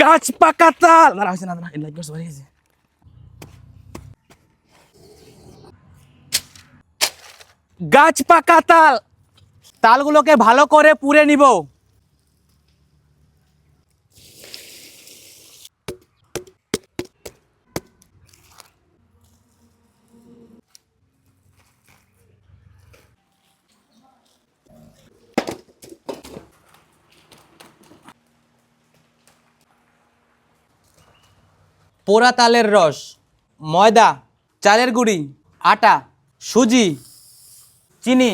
গাছ পাকা তাল দাঁড়া হয়েছে না দাঁড়া লাইক লাইট বাড়ি গেছে। গাছ পাকা তাল। তালগুলোকে ভালো করে পুড়ে নিব। পোড়া তালের রস ময়দা চালের গুঁড়ি আটা সুজি চিনি